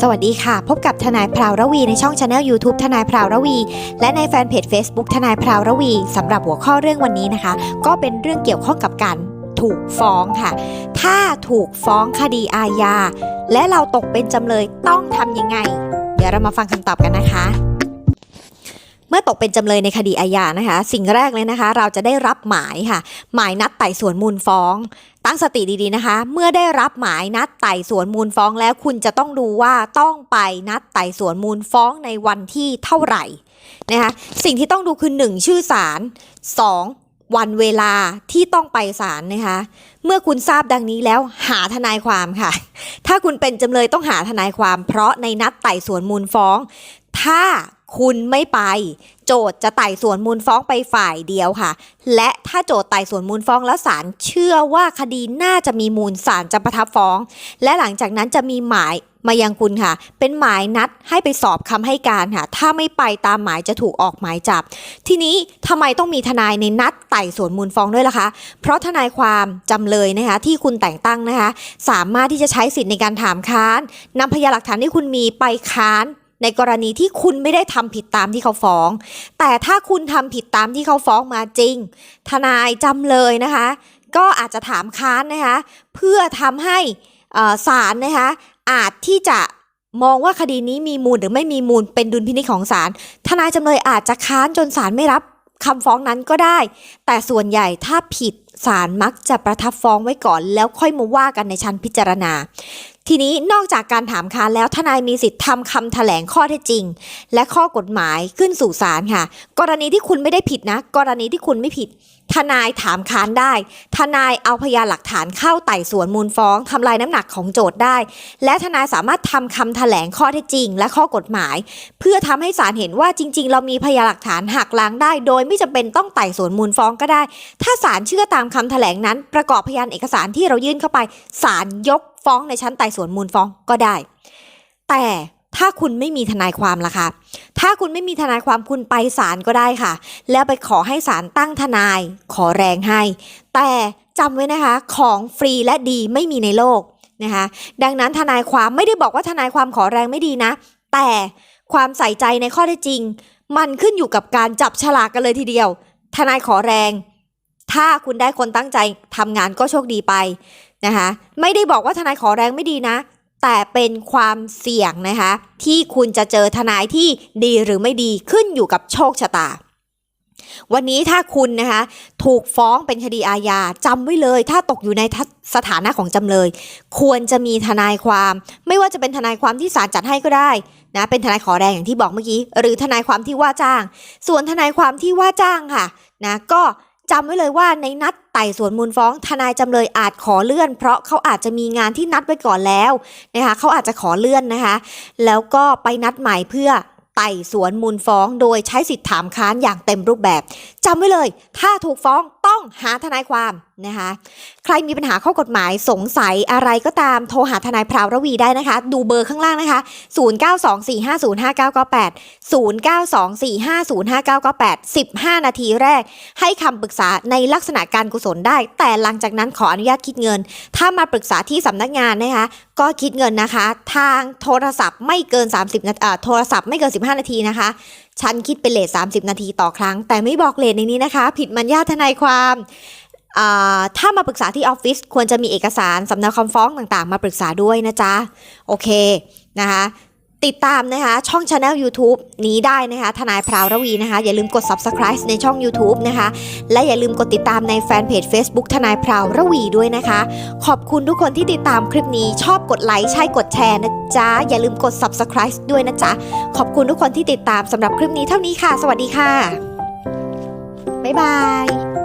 สวัสดีค่ะ พบกับทนายพราวระวีในช่องช anel YouTube ทนายพราวระวี และในแฟนเพจ Facebook ทนายพราวระวีสำหรับหัวข้อเรื่องวันนี้นะคะ ก็เป็นเรื่องเกี่ยวข้องกับการถูกฟ้องค่ะ ถ้าถูกฟ้องคดีอาญาและเราตกเป็นจำเลยต้องทำยังไง เดี๋ยวเรามาฟังคำตอบกันนะคะ เมื่อตกเป็นจำเลยในคดีอาญานะคะ สิ่งแรกเลยนะคะ เราจะได้รับหมายค่ะ หมายนัดไต่สวนมูลฟ้อง ตั้งสติดีๆนะคะ เมื่อได้รับหมายนัดไต่สวนมูลฟ้องแล้วคุณจะต้องดูว่าต้องไปนัดไต่สวนมูลฟ้องในวันที่เท่าไหร่นะคะสิ่งที่ต้องดูคือ 1 ชื่อศาล 2 วันเวลาที่ต้องไปศาลนะคะ เมื่อคุณทราบดังนี้แล้วหาทนายความค่ะ ถ้าคุณเป็นจำเลยต้องหาทนายความ เพราะในนัดไต่สวนมูลฟ้อง ถ้า คุณไม่ไป โจทย์จะไต่สวนมูลฟ้องไปฝ่ายเดียวค่ะ และถ้าโจทย์ไต่สวนมูลฟ้องแล้วศาลเชื่อว่าคดีน่าจะมีมูลศาลจะประทับฟ้อง และหลังจากนั้นจะมีหมายมายังคุณค่ะ เป็นหมายนัดให้ไปสอบคำให้การค่ะ ถ้าไม่ไปตามหมายจะถูกออกหมายจับ ทีนี้ทำไมต้องมีทนายในนัดไต่สวนมูลฟ้องด้วยล่ะคะ เพราะทนายความจำเลยนะคะ ที่คุณแต่งตั้งนะคะ สามารถที่จะใช้สิทธิ์ในการถามค้านนำพยานหลักฐานที่คุณมีไปค้าน ในกรณีที่คุณไม่ได้ทำผิดตามที่เขาฟ้อง แต่ถ้าคุณทำผิดตามที่เขาฟ้องมาจริง ทนายจำเลยนะคะ ก็อาจจะถามค้านนะคะ เพื่อทำให้ศาลนะคะ อาจที่จะมองว่าคดีนี้มีมูลหรือไม่มีมูลเป็นดุลพินิจของศาลทนายจำเลยอาจจะค้านจนศาลไม่รับคำฟ้องนั้นก็ได้ แต่ส่วนใหญ่ถ้าผิดศาลมักจะประทับฟ้องไว้ก่อน แล้วค่อยมาว่ากันในชั้นพิจารณา ทีนี้นอกจากการถามค้านแล้วทนายมีสิทธิ์ทำคำแถลงข้อเท็จจริง และข้อกฎหมายขึ้นสู่ศาลค่ะ กรณีที่คุณไม่ได้ผิดนะ กรณีที่คุณไม่ผิด ทนายถามค้านได้ ทนายเอาพยานหลักฐานเข้าไต่สวนมูลฟ้องทำลายน้ำหนักของโจทย์ได้ และทนายสามารถทำคำแถลงข้อเท็จจริง และข้อกฎหมาย เพื่อทำให้ศาลเห็นว่าจริง ๆ เรามีพยานหลักฐานหักล้างได้ โดยไม่จำเป็นต้องไต่สวนมูลฟ้องก็ได้ ถ้าศาลเชื่อตามคำแถลงนั้น ประกอบพยานเอกสารที่เรายื่นเข้าไปศาลยกฟ้องในชั้นไต่สวนมูลฟ้องก็ได้ แต่ ถ้าคุณไม่มีทนายความล่ะคะ ถ้าคุณไม่มีทนายความคุณไปศาลก็ได้ค่ะ แล้วไปขอให้ศาลตั้งทนาย ขอแรงให้ แต่จำไว้นะคะของฟรีและดีไม่มีในโลกนะคะ ดังนั้นทนายความไม่ได้บอกว่าทนายความขอแรงไม่ดีนะ แต่ความใส่ใจในข้อเท็จจริง มันขึ้นอยู่กับการจับฉลากกันเลยทีเดียว ทนายขอแรง ถ้าคุณได้คนตั้งใจทำงานก็โชคดีไปนะคะ ไม่ได้บอกว่าทนายขอแรงไม่ดีนะ แต่เป็นความเสี่ยงนะคะ ที่คุณจะเจอทนายที่ดีหรือไม่ดีขึ้นอยู่กับโชคชะตา วันนี้ถ้าคุณนะคะถูกฟ้องเป็นคดีอาญาจำไว้เลย ถ้าตกอยู่ในสถานะของจำเลย ควรจะมีทนายความ ไม่ว่าจะเป็นทนายความที่ศาลจัดให้ก็ได้นะเป็นทนายขอแรงอย่างที่บอกเมื่อกี้ หรือทนายความที่ว่าจ้าง ส่วนทนายความที่ว่าจ้างค่ะนะก็ จำไว้เลยว่าในนัดไต่สวนมูลฟ้องทนายจำเลยอาจขอเลื่อน เพราะเขาอาจจะมีงานที่นัดไว้ก่อนแล้วนะคะเขาอาจจะขอเลื่อนนะคะ แล้วก็ไปนัดใหม่เพื่อ ไต่สวนมูลฟ้องโดยใช้สิทธิถามค้านอย่างเต็มรูปแบบจำไว้เลย ถ้าถูกฟ้องต้องหาทนายความนะคะ ใครมีปัญหาข้อกฎหมายสงสัยอะไรก็ตามโทรหาทนายพราวระวีได้นะคะ ดูเบอร์ข้างล่างนะคะ 0924505998 0924505998 15 นาทีแรก ให้คำปรึกษาในลักษณะการกุศลได้ แต่หลังจากนั้นขออนุญาตคิดเงิน ถ้ามาปรึกษาที่สำนักงานนะคะ ก็คิดเงินนะคะ ทางโทรศัพท์ไม่เกิน 30นาทีโทรศัพท์ไม่เกิน 15 นาทีนะคะ ฉันคิดเป็นเลท30 นาทีต่อครั้ง แต่ไม่บอกเลทในนี้นะคะ ผิดมัญญาทนายความถ้ามาปรึกษาที่ออฟฟิศควรจะมีเอกสารสำเนาคำฟ้องต่างๆ มาปรึกษาด้วยนะจ๊ะ โอเคนะคะ ติดตามนะคะ ช่อง Channel YouTube นี้ได้นะคะ ทนายพราวรวีนะคะ อย่าลืมกด Subscribe ในช่อง YouTube นะคะ และอย่าลืมกดติดตามในแฟนเพจ Facebook ทนายพราวรวีด้วยนะคะ ขอบคุณทุกคนที่ติดตามคลิปนี้ชอบกดไลค์ใช่กดแชร์นะจ๊ะ อย่าลืมกด Subscribe ด้วยนะจ๊ะ ขอบคุณทุกคนที่ติดตามสำหรับคลิปนี้เท่านี้ค่ะ สวัสดีค่ะบ๊ายบาย